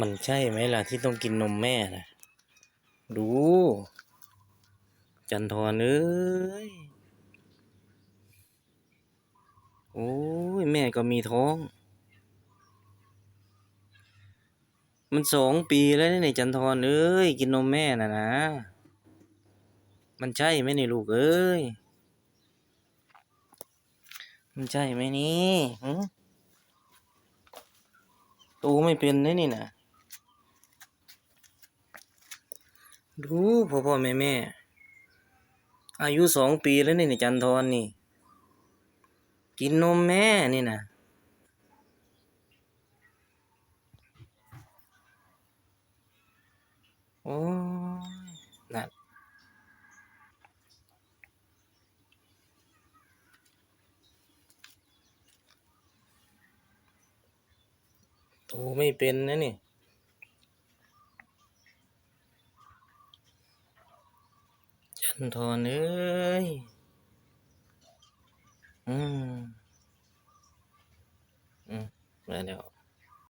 มันใช่ไหมล่ะที่ต้องกินนมแม่นะดู จันทรเอ้ย โอ้ยแม่ก็มีท้อง มันสองปีแล้วเนี่ยจันทรเอ้ย กินนมแม่น่ะนะ มันใช่ไหมนี่ลูกเอ้ย มันใช่ไหมนี่หึโตไม่เป็นนะนี่นะ ดูพ่อพ่อแม่แม่ อายุสองปีแล้วนี่นี่จันทรนี่ กินนมแม่นี่นะโอ้นั่นโตไม่เป็นนะนี่ จันทอนเอ้ย อืม อืมมาแล้ว